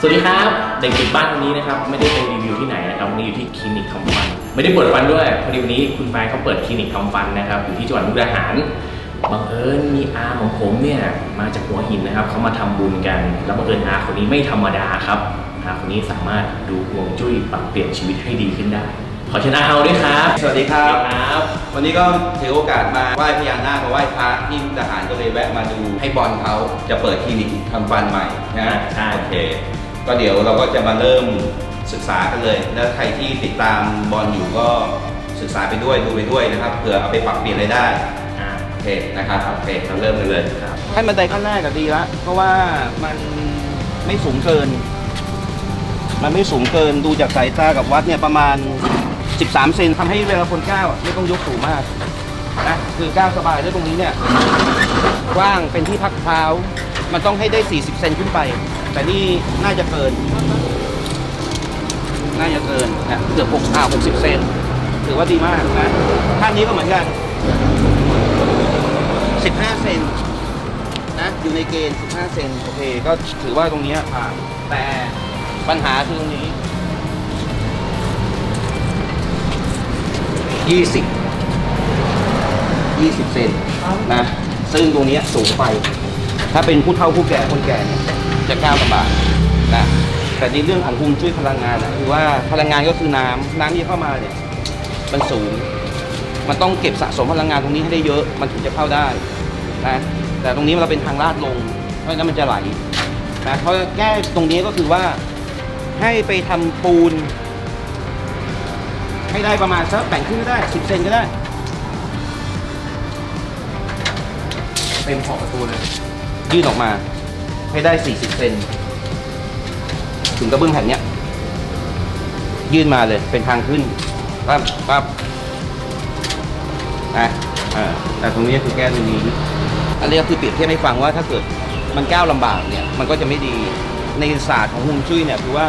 สวัสดีครับเด็กติดบ้านวันนี้นะครับไม่ได้ไปรีวิวที่ไหนนะครับวันนี้อยู่ที่คลินิกทำฟัน ไม่ได้เปิดฟันด้วยพอดีวันนี้คุณแฟนเขาเปิดคลินิกทำฟันนะครับอยู่ที่จังหวัดมุกดาหารบังเอิญมีอาของผมเนี่ยมาจากหัวหินนะครับเขามาทำบุญกันแล้วบังเอิญอาคนนี้ไม่ธรรมดาครับอาคนนี้สามารถดูฮวงจุ้ยปรับเปลี่ยนชีวิตให้ดีขึ้นได้ ขอเชิญอาเฮาด้วยครับ สวัสดีครับครับ วันนี้ก็ถือโอกาสมาไหว้พญานาคมาไหว้พระที่มุกดาหารก็เลยแวะมาดูให้บอลเขาจะเปิดคลินิกทำฟันใหม่นะใช่โอเค ก็เดี๋ยวเราก็จะมาเริ่มศึกษากันเลย แล้วใครที่ติดตามบอลอยู่ก็ศึกษาไปด้วยดูไปด้วยนะครับเผื่อเอาไปปรับเปลี่ยนอะไรได้อ่าโอเคนะครับโอเคเราเริ่มกันเลยครับขั้นบันไดขั้นแรกก็ดีละเพราะว่ามันไม่สูงเกิน มันไม่สูงเกินดูจากสายตากับวัดเนี่ยประมาณ 13 เซนทำให้เวลาคนก้าวอะไม่ต้องยกสูงมากนะคือก้าวสบายแล้วตรงนี้เนี่ยกว้างเป็นที่พักเท้า มันต้องให้ได้ 40 เซนขึ้นไป แต่นี่น่าจะเกิน น่าจะเกินนะเกือบ6อ่า60เซนถือว่าดีมากนะท่านนี้ก็เหมือนกัน15เซนนะอยู่ในเกณฑ์15เซนโอเค ก็ถือว่าตรงนี้ผ่านแต่ปัญหาคือตรงนี้20 20เซนนะ ซึ่งตรงนี้สูงไป ถ้าเป็นผู้เฒ่าผู้แก่คนแก่เนี่ย จะก้าวลำบากนะแต่ในเรื่องของฮวงจุ้ยพลังงานนะคือว่าพลังงานก็คือน้ำน้ำที่เข้ามาเนี่ยมันสูง มันต้องเก็บสะสมพลังงานตรงนี้ให้ได้เยอะ มันถึงจะเข้าได้นะแต่ตรงนี้เราเป็นทางลาดลงเพราะฉะนั้นมันจะไหลนะเพราะแก้ตรงนี้ก็คือว่าให้ไปทำปูน ให้ได้ประมาณสักแบ่งครึ่งก็ได้สิบเซนก็ได้ เต็มขอบประตูเลย ยื่นออกมา ให้ได้ 40 เซนถึงกระเบื้องแผ่นเนี้ย ยื่นมาเลยเป็นทางขึ้นปั๊บปั๊บนะอ่าแต่ตรงนี้คือแก้ตรงนี้ อันนี้ก็คือเปรียบเทียบให้ฟังว่าถ้าเกิดมันก้าวลำบากเนี่ย มันก็จะไม่ดีในศาสตร์ของฮวงจุ้ยเนี่ยคือว่า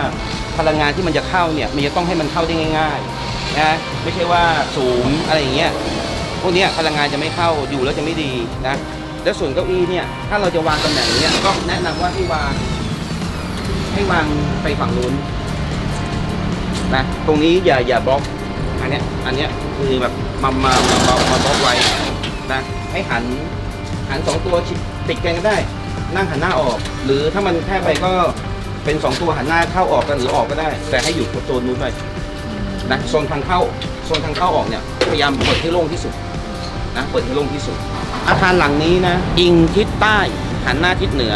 พลังงานที่มันจะเข้าเนี่ยมันจะต้องให้มันเข้าได้ง่ายๆนะไม่ใช่ว่าสูงอะไรอย่างเงี้ยพวกเนี้ยพลังงานจะไม่เข้าอยู่แล้วจะไม่ดีนะ แล้วส่วนเก้าอี้เนี่ย ถ้าเราจะวางตำแหน่งเนี้ยก็แนะนำว่าให้วาง ให้วางไปฝั่งนู้นนะตรงนี้อย่าอย่าบล็อก อันเนี้ยอันเนี้ยคือแบบมามามามามาบล็อกไว้นะให้หันหันสองตัวชิดติดกันก็ได้ นั่งหันหน้าออก หรือถ้ามันแคบไปก็เป็นสองตัวหันหน้าเข้าออกกันหรือออกก็ได้ แต่ให้อยู่กับโซนนู้นไปนะโซนทางเข้าโซนทางเข้าออกเนี่ยพยายามเปิดให้โล่งที่สุดนะเปิดให้โล่งที่สุด อาคารหลังนี้นะอิงทิศใต้หันหน้าทิศเหนือ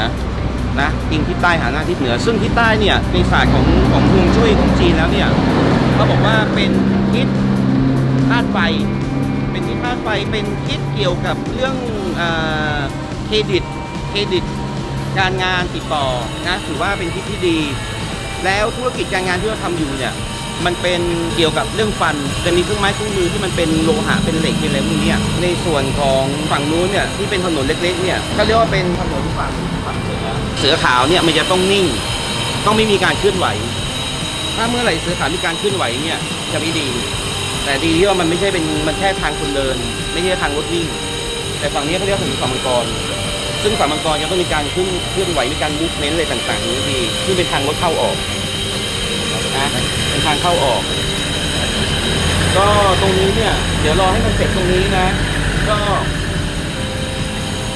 นะอิงทิศใต้หันหน้าทิศเหนือ ซึ่งทิศใต้เนี่ยในศาสตร์ของของฮวงจุ้ยของจีนแล้วเนี่ยเขาบอกว่าเป็นทิศธาตุไฟ เป็นทิศธาตุไฟเป็นทิศเกี่ยวกับเรื่องเออเครดิตเครดิตการงานติดต่อนะถือว่าเป็นทิศที่ดี แล้วธุรกิจการงานที่เราทำอยู่เนี่ย มันเป็นเกี่ยวกับเรื่องฟันจะมีเครื่องไม้เครื่องมือที่มันเป็นโลหะเป็นเหล็กเป็นอะไรพวกนี้ในส่วนของฝั่งนู้นเนี่ยที่เป็นถนนเล็กๆเนี่ยเขาเรียกว่าเป็นถนนฝั่งฝั่งเสือเสือขาวเนี่ยมันจะต้องนิ่ง ต้องไม่มีการเคลื่อนไหว ถ้าเมื่อไหร่เสือขาวมีการเคลื่อนไหวเนี่ยจะไม่ดี แต่ดีที่ว่ามันไม่ใช่เป็นมันแค่ทางคนเดิน ไม่ใช่ทางรถวิ่ง แต่ฝั่งนี้เขาเรียกว่าถนนฝั่งมังกรซึ่งฝั่งมังกรจะต้องมีการเคลื่อนเคลื่อนไหวมีการมูฟเมนต์อะไรต่างๆนี้ดีซึ่งเป็นทางรถเข้าออกนะ ทางเข้าออก ก็ตรงนี้เนี่ย เดี๋ยวรอให้มันเสร็จตรงนี้นะ ก็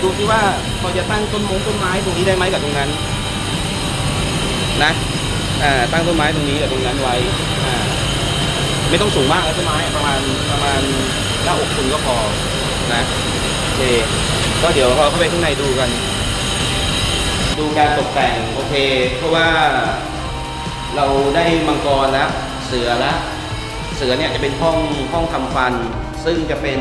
ดูที่ว่าพอจะตั้งต้นมงต้นไม้ตรงนี้ได้ไหมกับตรงนั้น นะอ่าตั้งต้นไม้ตรงนี้กับตรงนั้นไว้อ่าไม่ต้องสูงมากแล้วต้นไม้ประมาณประมาณหน้าอกคุณก็พอนะโอเคก็เดี๋ยวเราเข้าไปข้างในดูกัน ดูการตกแต่งโอเค เพราะว่า เราได้มังกรแล้วเสือแล้วเสือเนี่ยจะเป็นห้องห้องทำฟัน ซึ่งจะเป็น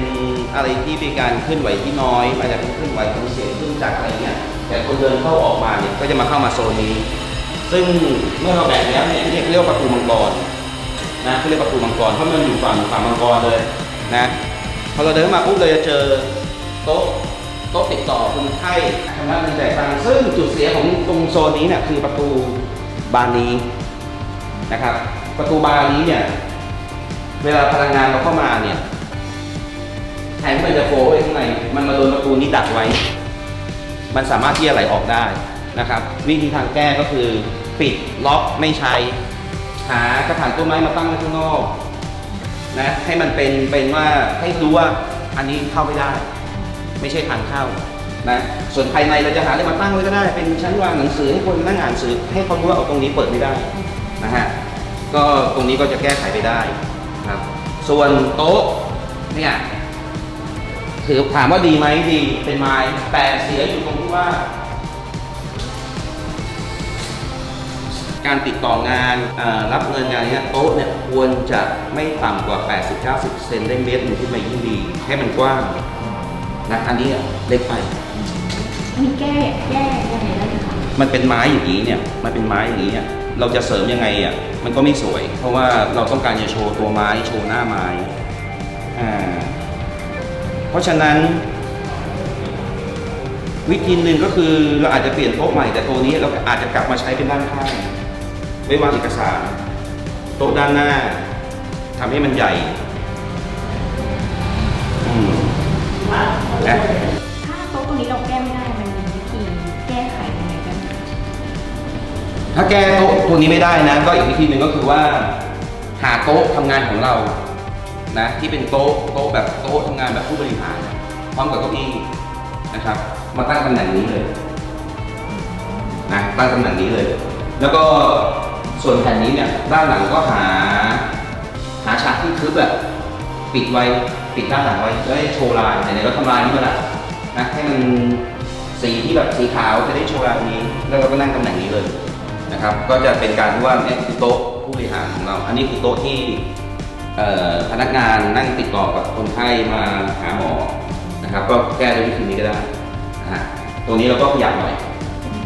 อะไรที่มีการเคลื่อนไหวที่น้อยมาจากเคลื่อนไหวของเสียงเครื่องจักรอะไรเงี้ยแต่คนเดินเข้าออกมาเนี่ยก็จะมาเข้ามาโซนนี้ ซึ่งเมื่อเราแบ่งแล้วเนี่ยเรียกเรียกว่าประตูมังกรนะเขาเรียกประตูมังกรเพราะมันอยู่ฝั่งฝั่งมังกรเลยนะพอเราเดินมาปุ๊บเราจะเจอโต๊ะโต๊ะติดต่อคนไข้ทำหน้าเป็นแจ่ายตังซึ่งจุดเสียของตรงโซนนี้เนี่ยคือประตูบานนี้ นะครับ ประตูบานนี้เนี่ย เวลาพลังงานเราเข้ามาเนี่ยแทนที่มันจะโฟล์ไปข้างใน มันมาโดนประตูนี้ดักไว้ มันสามารถที่จะไหลออกได้นะครับ วิธีทางแก้ก็คือปิดล็อกไม่ใช้ หากระถางต้นไม้มาตั้งไว้ข้างนอกนะให้มันเป็นเป็นว่าให้รู้ว่าอันนี้เข้าไม่ได้ ไม่ใช่ทางเข้านะส่วนภายในเราจะหาอะไรมาตั้งไว้ก็ได้ เป็นชั้นวางหนังสือให้คนนั่งอ่านสือให้เขารู้ว่าเอาตรงนี้เปิดไม่ได้นะฮะ ก็ตรงนี้ก็จะแก้ไขไปได้ครับ ส่วนโต๊ะเนี่ยถือถามว่าดีไหมดีเป็นไม้แต่เสียอยู่ตรงที่ว่า การติดต่องานรับเงินงานเนี้ยโต๊ะเนี่ยควรจะไม่ต่ำกว่า 80-90 เซนได้เมตรหนึ่งขึ้นไปยิ่งดีให้มันกว้างนะอันนี้เล็กไป มีแก้แก้ยังไงได้ไหมคะ มันเป็นไม้อย่างนี้เนี่ย มันเป็นไม้อย่างนี้เนี่ย เราจะเสริมยังไงอะ มันก็ไม่สวย เพราะว่าเราต้องการจะโชว์ตัวไม้ โชว์หน้าไม้ อ่า เพราะฉะนั้น วิธีหนึ่งก็คือเราอาจจะเปลี่ยนโต๊ะใหม่แต่ตัวนี้เราอาจจะกลับมาใช้เป็นด้านข้างไว้วางเอกสาร โต๊ะด้านหน้าทำให้มันใหญ่ อืมนะถ้าโต๊ะตรงนี้เราแก้ไม่ได้ ถ้าแก้โต๊ะตัวนี้ไม่ได้นะ ก็อีกวิธีหนึ่งก็คือว่า หาโต๊ะทำงานของเรา นะที่เป็นโต๊ะโต๊ะแบบโต๊ะทำงานแบบผู้บริหารพร้อมกับเก้าอี้นะครับ มาตั้งตำแหน่งนี้เลยนะตั้งตำแหน่งนี้เลย แล้วก็ส่วนแผ่นนี้เนี่ยด้านหลังก็หา หาฉากที่ทึบแบบปิดไว้ปิดด้านหลังไว้จะได้โชว์ลายไหนๆก็ทำลายนี่มาละนะให้มันสีที่แบบสีขาวจะได้โชว์ลายนี้ แล้วเราก็นั่งตำแหน่งนี้เลย นะครับ ก็จะเป็นการที่ว่าเนี่ยคือโต๊ะผู้บริหารของเรา อันนี้คือโต๊ะที่พนักงานนั่งติดต่อกับคนไข้มาหาหมอนะครับ ก็แก้ด้วยวิธีนี้ก็ได้นะฮะตรงนี้เราก็ขยับหน่อย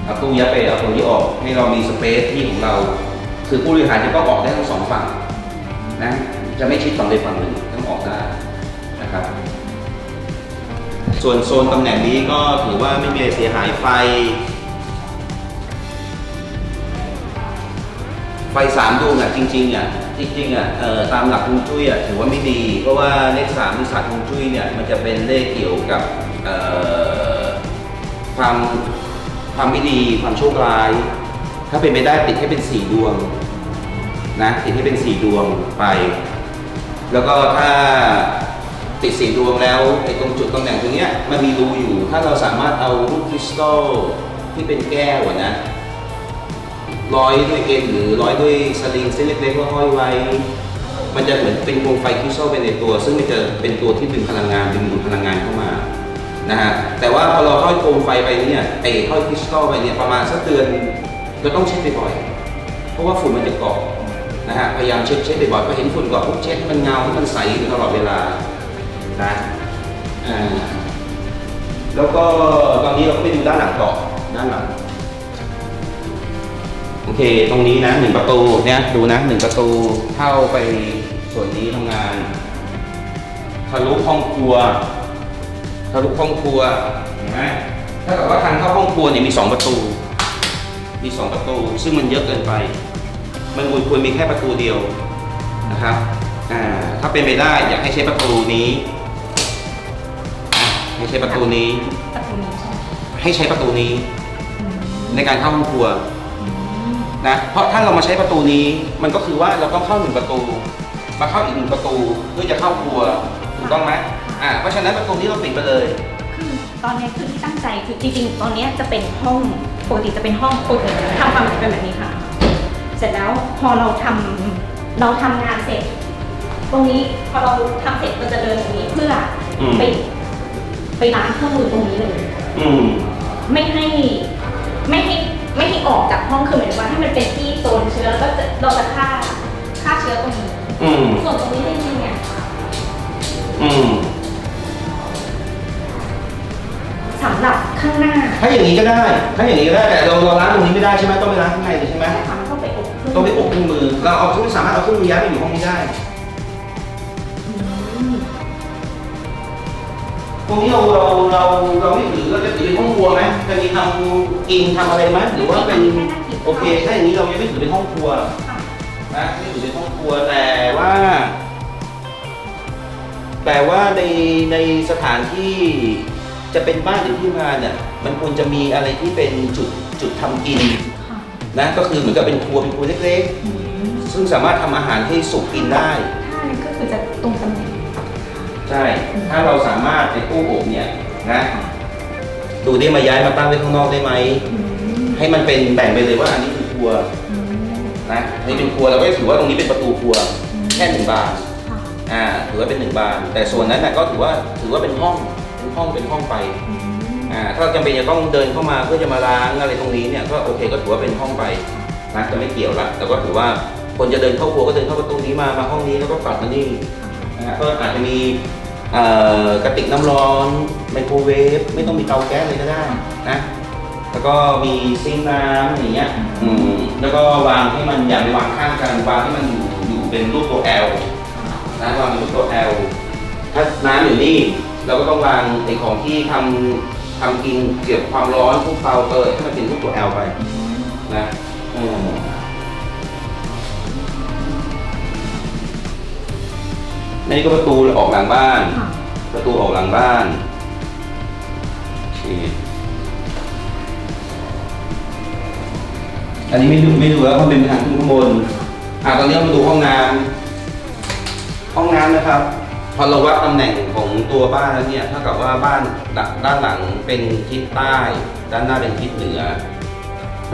เอาตู้ยัดไปเอาตรงนี้ออกให้เรามีสเปซที่ของเรา คือผู้บริหารจะต้องออกได้ทั้งสองฝั่งนะจะไม่ชิดฝั่งใดฝั่งหนึ่งต้องออกได้นะครับ ส่วนโซนตำแหน่งนี้ก็ถือว่าไม่มีเสียหายไฟ ไฟสามดวงอะจริงๆอะจริงๆอะเอ่อตามหลักฮวงจุ้ยอะถือว่าไม่ดี เพราะว่าเลขสามในศาสตร์ฮวงจุ้ยเนี่ยมันจะเป็นเลขเกี่ยวกับเอ่อความความไม่ดีความโชคร้าย ถ้าเป็นไปได้ติดให้เป็นสี่ดวงนะติดให้เป็นสี่ดวงไป แล้วก็ถ้าติดสีดวงแล้วไอ้ตรงจุดตำแหน่งตรงเนี้ยมันมีรูอยู่ ถ้าเราสามารถเอาลูกคริสตัลที่เป็นแก้วนะ ร้อยด้วยเอ็นหรือร้อยด้วยสลิงเส้นเล็กๆแล้วห้อยไว้ มันจะเหมือนเป็นวงไฟคริสตัลไปในตัว ซึ่งมันจะเป็นตัวที่ดึงพลังงานดึงดูดพลังงานเข้ามานะฮะแต่ว่าพอเราห้อยโคมไฟไปเนี่ยไอ้ห้อยคริสตัลไปเนี่ยประมาณสักเดือนเราต้องเช็ดบ่อยๆเพราะว่าฝุ่นมันจะเกาะนะฮะพยายามเช็ดเช็ดบ่อยๆพอเห็นฝุ่นเกาะปุ๊บเช็ดมันเงาให้มันใสอยู่ตลอดเวลานะอ่าแล้วก็ตอนนี้เราก็ไปดูด้านหลังต่อด้านหลัง โอเค ตรงนี้นะหนึ่งประตูเนี่ยดูนะหนึ่งประตูเข้าไปส่วนนี้ทำงานทะลุห้องครัวทะลุห้องครัวเห็นไหมถ้าเกิดว่าทางเข้าห้องครัวเนี่ยมีสองประตู มีสองประตู ซึ่งมันเยอะเกินไป มันควรควรมีแค่ประตูเดียวนะครับอ่าถ้าเป็นไปได้อยากให้ใช้ประตูนี้อะให้ใช้ประตูนี้ประตูนี้ใช่ไหมให้ใช้ประตูนี้อืมในการเข้าห้องครัวอืม นะเพราะถ้าเรามาใช้ประตูนี้ มันก็คือว่าเราต้องเข้าหนึ่งประตู มาเข้าอีกหนึ่งประตูเพื่อจะเข้าครัวถูกต้องไหมอ่าเพราะฉะนั้นประตูนี้เราปิดไปเลย คือตอนนี้คือที่ตั้งใจคือจริงๆ ตอนนี้จะเป็นห้องปกติจะเป็นห้องปกติทำความเป็นแบบนี้ค่ะ เสร็จแล้วพอเราทำเราทำงานเสร็จ ตรงนี้พอเราทำเสร็จเราจะเดินตรงนี้เพื่ออมไปไปล้างเครื่องมือตรงนี้เลย อืมไม่ให้ไม่ให้ ไม่ให้ออกจากห้องคือหมายถึงว่าให้มันเป็นที่โซนเชื้อแล้วก็จะเราจะฆ่าฆ่าเชื้อตรงนี้ อืม ส่วนตรงนี้จริงๆเนี่ยอืม สำหรับข้างหน้าถ้าอย่างนี้ก็ได้ ถ้าอย่างนี้ก็ได้ แต่เราเราล้างตรงนี้ไม่ได้ใช่ไหมต้องไปล้างข้างในเลยใช่ไหมให้ความเข้าไปอบเครื่องต้องไปอบเครื่องมือ เราเอาทุกสามารถเอาเครื่องมือย้ายไปอยู่ห้องนี้ได้ ตรงนี้เราเราเราเราไม่ถือเราจะถือเป็นห้องครัวไหมจะมีทำกินทำอะไรไหมหรือว่าเป็นโอเคถ้าอย่างนี้เรายังไม่ถือเป็นห้องครัวค่ะนะไม่อยู่ในห้องครัวแต่ว่า แต่ว่าในในสถานที่จะเป็นบ้านหรือที่ทำงานเนี่ยมันควรจะมีอะไรที่เป็นจุดจุดทำกินค่ะนะก็คือเหมือนกับเป็นครัวเป็นครัวเล็กอืมๆซึ่งสามารถทำอาหารให้สุกกินได้ถ้านี่ก็คือจะตรงตำแหน่ง ใช่ ถ้าเราสามารถในตู้อบเนี่ยนะดูได้มาย้ายมาตั้งไว้ข้างนอกได้ไหมอืมให้มันเป็นแบ่งไปเลยว่าอันนี้คือครัวอืมนะอันนี้เป็นครัวเราก็จะถือว่าตรงนี้เป็นประตูครัวแค่หนึ่งบานค่ะอ่าถือว่าเป็นหนึ่งบาน แต่ส่วนนั้นนะก็ถือว่าถือว่าเป็นห้องเป็นห้องเป็นห้องไปอืมอ่าถ้าจำเป็นจะต้องเดินเข้ามาเพื่อจะมาล้างอะไรตรงนี้เนี่ยก็โอเคก็ถือว่าเป็นห้องไปนะจะไม่เกี่ยวละแต่ก็ถือว่าคนจะเดินเข้าครัวก็เดินเข้าประตูนี้มามาห้องนี้แล้วก็กลับมานี่นะฮะก็อาจจะมีเอ่อ กระติกน้ำร้อนไมโครเวฟไม่ต้องมีเตาแก๊สเลยก็ได้นะ แล้วก็มีซิงค์น้ำอย่างเงี้ยอืมแล้วก็วางให้มันอย่าไปวางข้างกันวางให้มันอยู่อยู่เป็นรูปตัว L นะวางเป็นรูปตัว L ถ้าน้ำอยู่นี่ เราก็ต้องวางไอ้ของที่ทำทำกินเกี่ยวกับความร้อนพวกเตาเตยให้มันเป็นรูปตัว L ไปนะอืม นี่ก็ประตูออกหลังบ้าน ค่ะประตูออกหลังบ้านโอเคอันนี้ไม่ดูไม่ดูแล้วเพราะเป็นทางขึ้นข้างบน อะตอนนี้เรามาดูห้องน้ำห้องน้ำนะครับ พอเราวัดตำแหน่งของตัวบ้านแล้วเนี่ยเท่ากับว่าบ้านดด้านหลังเป็นทิศใต้ ด้านหน้าเป็นทิศเหนือ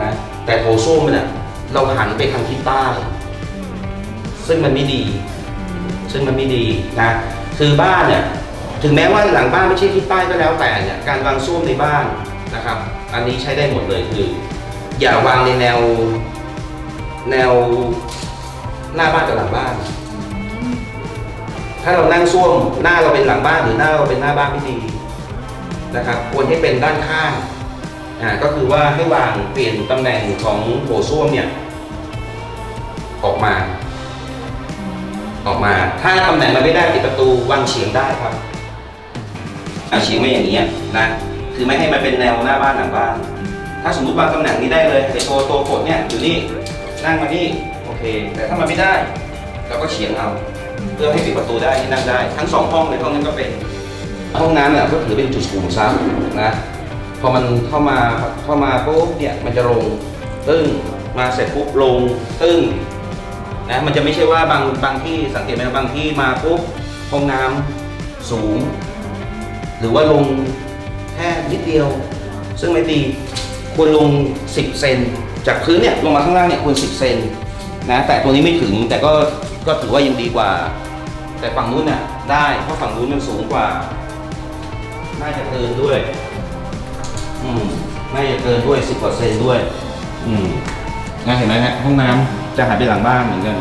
นะแต่โถส้วมเนี่ยเราหันไปทางทิศใต้ ซึ่งมันไม่ดี ซึ่งมันไม่ดีนะคือบ้านเนี่ยถึงแม้ว่าหลังบ้านไม่ใช่ทิศใต้ก็แล้วแต่เนี่ยการวางส้วมในบ้านนะครับ อันนี้ใช้ได้หมดเลยคือ อย่าวางในแนว แนวหน้าบ้านกับหลังบ้าน ถ้าเรานั่งส้วมหน้าเราเป็นหลังบ้านหรือหน้าเราเป็นหน้าบ้านไม่ดีนะครับ ควรให้เป็นด้านข้างอ่าก็คือว่าให้วางเปลี่ยนตำแหน่งของโถส้วมเนี่ยออกมา ออกมา ถ้าตำแหน่งมันไม่ได้ปิดประตูวางเฉียงได้ครับเอาเฉียงไว้อย่างนี้ยนะคือไม่ให้มันเป็นแนวหน้าบ้านหลังบ้าน ถ้าสมมติวางตำแหน่งนี้ได้เลยไอ้ตัวตัวกดเนี่ยอยู่นี่นั่งมานี่โอเค แต่ถ้ามันไม่ได้เราก็เฉียงเอาเพื่อให้ปิดประตูได้ที่นั่งได้ ทั้งสองห้องเลยห้องนั้นก็เป็นห้องน้ำเนี่ยก็ถือเป็นจุดสูงซับนะพอมันเข้ามาเข้ามาปุ๊บเนี่ยมันจะลงตึ้งมาเสร็จปุ๊บลงตึ้ง นะมันจะไม่ใช่ว่าบางบางที่สังเกตไหมบางที่มาปุ๊บห้องน้ำสูง หรือว่าลงแค่นิดเดียว ซึ่งไม่ดีควรลง 10 เซนจากพื้นเนี่ยลงมาข้างล่างเนี่ยควร 10 เซนนะแต่ตัวนี้ไม่ถึงแต่ก็ก็ถือว่ายังดีกว่า แต่ฝั่งนู้นน่ะได้เพราะฝั่งนู้นมันสูงกว่า น่าจะเกินด้วย อืมน่าจะเกินด้วย10กว่าเซนด้วย อืมนเห็นไหมฮะห้องน้ำ จะหันไปหลังบ้านเหมือนกัน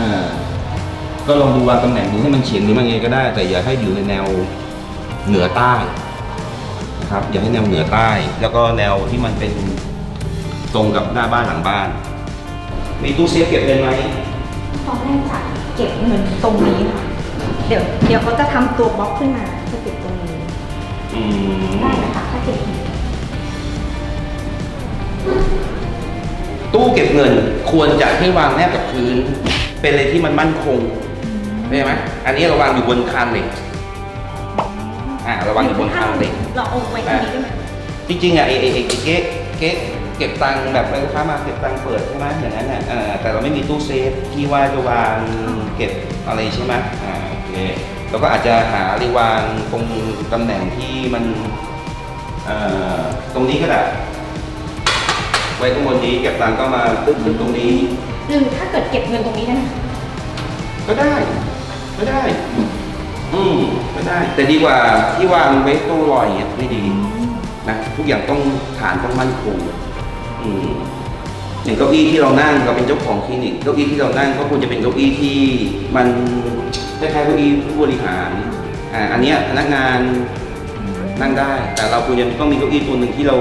อ่าก็ลองดูวางตำแหน่งดูให้มันเฉียงหรือมันไงก็ได้ แต่อย่าให้อยู่ในแนวเหนือใต้นะครับอย่าให้แนวเหนือใต้ แล้วก็แนวที่มันเป็นตรงกับหน้าบ้านหลังบ้าน มีตู้เซฟเก็บเงินไหมตอนแรกจะเก็บเงินตรงนี้ค่ะเดี๋ยวเดี๋ยวเขาจะทำตัวบล็อกขึ้นมาเพื่อเก็บตรงนี้อืม ได้นะคะถ้าเก็บเงิน ตู้เก็บเงินควรจะให้วางแนบกับพื้น เป็นอะไรที่มันมั่นคงได้ไหมอันนี้เราวางอยู่บนคานเหล็กอ่าเราวางอยู่บนคานเหล็กเราเอาไว้ตรงนี้ได้ไหมจริงๆอะไอ้ไอ้ไอ้ไอ้เก๊ะเก๊ะเก็บตังค์แบบลูกค้ามาเก็บตังค์เปิดใช่ไหมอย่างนั้นน่ะเออแต่เราไม่มีตู้เซฟที่ว่าจะวางเก็บอะไรใช่ไหมอ่าโอเคเราก็อาจจะหาหรือวางตรงตำแหน่งที่มันเอ่อตรงนี้ก็ได้ไว้ข้างบนนี้เก็บตังค์ก็มาตึ้งขึ้นตรงนี้ หรือถ้าเกิดเก็บเงินตรงนี้ได้ไหมคะก็ได้ก็ได้ อืมก็ได้ แต่ดีกว่าที่วางไว้ตู้ลอยอย่างเงี้ยไม่ดีนะทุกอย่างต้องฐานต้องมั่นคงอืมอย่างเก้าอี้ที่เรานั่งเราเป็นเจ้าของคลินิกเก้าอี้ที่เรานั่งก็ควรจะเป็นเก้าอี้ที่มันคล้ายๆเก้าอี้ผู้บริหารอ่าอันเนี้ยพนักงานนั่งได้ แต่เราควรจะต้องมีเก้าอี้ตัวหนึ่งที่เรา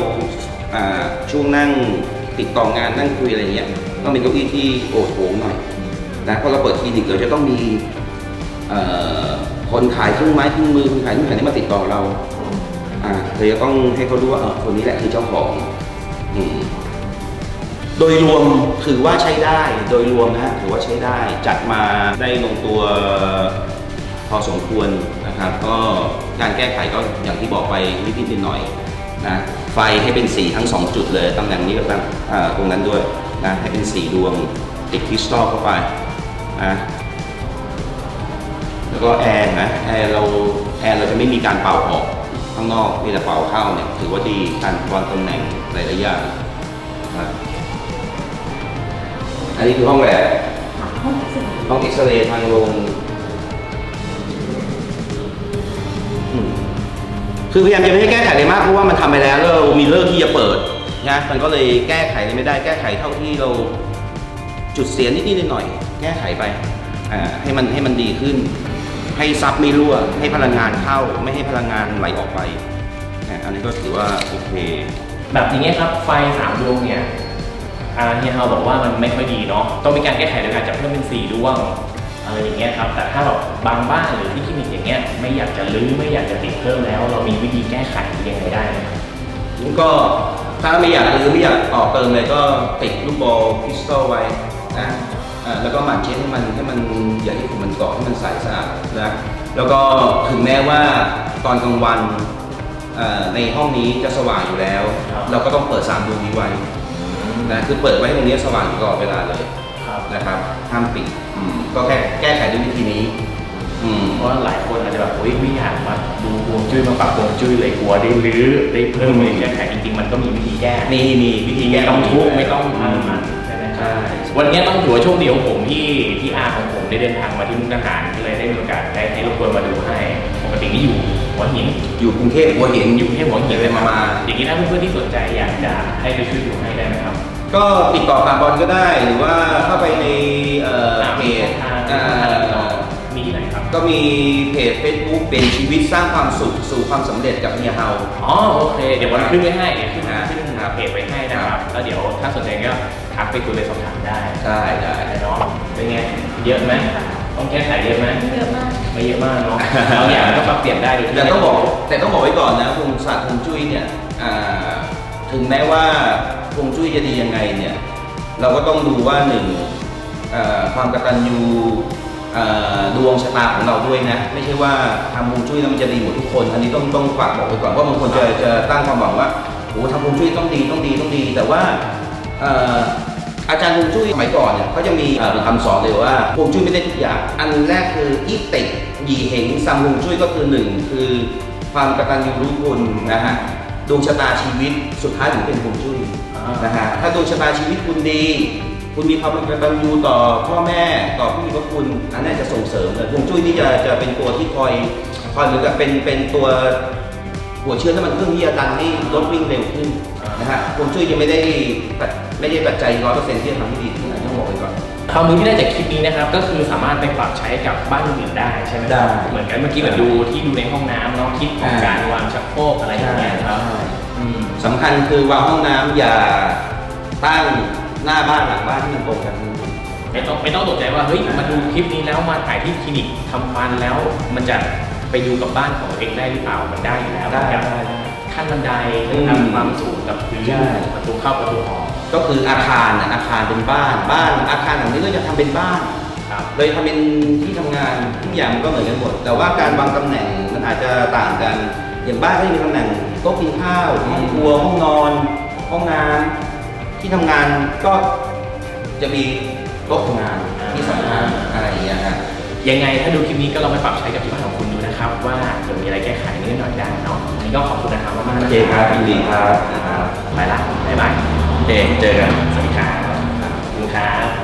อ่าช่วงนั่ง ติดต่องานนั่งคุยอะไรเงี้ยต้องเป็นเก้าอี้ที่โอดโถงหน่อยนะเพราะเราเปิดคลินิกเราจะต้องมีคนขายเครื่องไม้เครื่องมือคนขายเครื่องขายที่มาติดต่อเราอ่าเราจะต้องให้เขารู้ว่าเออคนนี้แหละคือเจ้าของอืมโดยรวมถือว่าใช้ได้โดยรวมนะถือว่าใช้ได้จัดมาได้ลงตัวพอสมควรนะครับ ก็การแก้ไขก็อย่างที่บอกไปนิดๆหน่อยนะ ไฟให้เป็นสีทั้งสองจุดเลยตำแหน่งนี้กับตำอ่าตรงนั้นด้วยนะให้เป็นสีดวงติดคริสตัลเข้าไปนะแล้วก็แอร์นะแอร์เราแอร์เราจะไม่มีการเป่าออกข้างนอกมีแต่เป่าเข้าเนี่ยถือว่าดีการวางตำแหน่งหลายๆอย่างนะอันนี้คือห้องแหวนค่ะห้องเสร็จห้องเอ็กซเรย์ทางลง คือพยายามจะไม่ให้แก้ไขเลยมากเพราะว่ามันทำไปแล้วแล้วเรามีเลิกที่จะเปิดนะมันก็เลยแก้ไขอะไรไม่ได้แก้ไขเท่าที่เราจุดเสียนิดๆหน่อยๆแก้ไขไปอ่าให้มันให้มันดีขึ้น ให้ซับไม่รั่ว ให้พลังงานเข้าไม่ให้พลังงานไหลออกไปอ่าอันนี้ก็ถือว่าโอเค แบบอย่างเงี้ยครับไฟสามดวงเนี่ยอาเฮียเฮาบอกว่ามันไม่ค่อยดีเนาะต้องมีการแก้ไขโดยการจะเพิ่มเป็นสี่ดวง อะไรอย่างเงี้ยครับแต่ถ้าแบบบางบ้านหรือที่คลินิกอย่างเงี้ยไม่อยากจะรื้อไม่อยากจะติดเพิ่มแล้ว เรามีวิธีแก้ไขยังไงได้ไหมครับก็ถ้าไม่อยากหรือไม่อยากต่อเติมเลยก็ติดลูกบอลคริสตัลไว้นะอ่าแล้วก็หมั่นเช็ดให้มันให้มันอย่าให้ฝุ่นมันเกาะให้มันใสสะอาดนะแล้วก็ถึงแม้ว่าตอนกลางวันอ่าในห้องนี้จะสว่างอยู่แล้วครับเราก็ต้องเปิดสามดวงนี้ไว้นะคือเปิดไว้ให้ตรงนี้สว่างอยู่ตลอดเวลาเลยครับ นะครับห้ามปิดอืมก็แค่แก้ไขด้วยวิธีนี้ อืม เพราะหลายคนอาจจะแบบโอ้ยไม่อยากมาดูฮวงจุ้ยมาปรับฮวงจุ้ยเลยกลัวได้รื้อได้เพิ่มอะไรแก้ไขจริงๆมันก็มีวิธีแก้มีมีวิธีแก้ไม่ต้องทุกข์ไม่ต้องอืมทำมันใช่ไหมคใช่รับวันนี้ต้องถือว่าโชคดีของผมที่ที่อาของผมได้เดินทางมาที่มุกดาหารก็เลยได้มีโอกาสได้ให้รบกวนมาดูให้ปกตินี่อยู่หัวหินอยู่กรุงเทพหัวหินอยู่แค่หัวหินเลยมามามาอย่างนี้ถ้าเพื่อนๆที่สนใจอยากจะให้ไปช่วยดูให้ได้ไหมครับ ก็ติดต่อผ่านบอลก็ได้ หรือว่าเข้าไปในเอ่อเพจทางอ่า มีที่ไหนครับ ก็มีเพจ Facebook เป็นชีวิตสร้างความสุขสู่ความสำเร็จกับเฮียเฮา อ๋อโอเค เดี๋ยววันขึ้นไว้ให้เดี๋ยวขึ้นครับขึ้นเพจไว้ให้นะคครัรับบแล้วเดี๋ยวถ้าสนใจก็ทักไปคุยไปสอบถามได้ได้ได้ เนาะเป็นไง เยอะไหมต้องแก้ไขเยอะไหมเยอะมาก ไม่เยอะมากเนาะบางอย่างมันก็ปรับเปลี่ยนได้โดยที่แต่ต้องบอกแต่ต้องบอกไว้ก่อนนะฮวงศาสตร์ฮวงจุ้ยเนี่ยอ่าถึงแม้ว่า ฮวงจุ้ยจะดียังไงเนี่ยเราก็ต้องดูว่าหนึ่งความกตัญญูดวงชะตาของเราด้วยนะ ไม่ใช่ว่าทำฮวงจุ้ยแล้วมันจะดีหมดทุกคน อันนี้ต้องต้องฝากบอกไว้ก่อนเพราะบางคนจะจะตั้งความหวังว่าโอ้ทำฮวงจุ้ยต้องดีต้องดีต้องดี แต่ว่าอาจารย์ฮวงจุ้ยสมัยก่อนเนี่ยเขาจะมีเอ่อคำสอนเลยว่าฮวงจุ้ยไม่ได้ทุกอย่าง อันแรกคืออีต็กหยีเหงซัมฮวงจุ้ยก็คือหนึ่งคือความกตัญญูรู้คุณนะฮะดวงชะตาชีวิตสุดท้ายถึงเป็นฮวงจุ้ย นะฮะถ้าดวงชะตาชีวิตคุณดี คุณมีความกตัญญูต่อพ่อแม่ต่อผู้มีพระคุณอันนั้นจะส่งเสริมเลยฮวงจุ้ยนี่จะจะเป็นตัวที่คอยคอยเหมือนกับเป็นเป็นตัวหัวเชื้อน้ำมันเครื่องที่จะดันให้รถวิ่งเร็วขึ้นนะฮะฮวงจุ้ยยังไม่ได้ปัจไม่ได้ปัจจัยร้อยเปอร์เซ็นต์ที่จะทำให้ดีขึ้นอันนี้ต้องบอกไว้ก่อนความรู้ที่ได้จากคลิปนี้นะครับ ก็คือสามารถไปปรับใช้กับบ้านอื่นๆได้ใช่ไหมได้เหมือนกันเมื่อกี้เหมือนดูที่ดูในห้องน้ำเนาะคิดของอ่าการวางชักโครกอะไรอย่างเงี้ยครับอืม สำคัญคือวางห้องน้ำอย่าตั้งหน้าบ้านหลังบ้านที่มันตรงกันไม่ต้องไม่ต้องตกใจว่าเฮ้ยมาดูคลิปนี้แล้วมาถ่ายที่คลินิกทำฟันแล้ว มันจะไปดูกับบ้านของตัวเองได้หรือเปล่ามันได้อยู่แล้วได้กับได้ได้ ขั้นบันไดอืมทำความสูงกับพื้นใช่ ประตูเข้าประตูออกก็คืออาคารน่ะอาคารเป็นบ้านบ้าน อาคารหลังนี้ก็จะทำเป็นบ้าน ครับ เลยทำเป็นที่ทำงานทุกอย่างมันก็เหมือนกันหมด แต่ว่าการวางตำแหน่งมันอาจจะต่างกัน อย่างบ้านก็จะมีตำแหน่ง โต๊ะกินข้าวห้องครัวห้องนอน ห้องน้ำที่ทำงานก็จะมีโต๊ะทำงานที่สำคัญอะไรอย่างเงี้ยฮะยังไงถ้าดูคลิปนี้ก็ลองไปปรับใช้กับที่บ้านของคุณดูนะครับ ว่าเกิดมีอะไรแก้ไขนิดหน่อยได้เนาะวันนี้ก็ขอบคุณนะครับมากๆโอนะเคครับยินดีครับ ไปละบ๊ายบายเจเจอกันสวัสดีครับขอบคุณครับ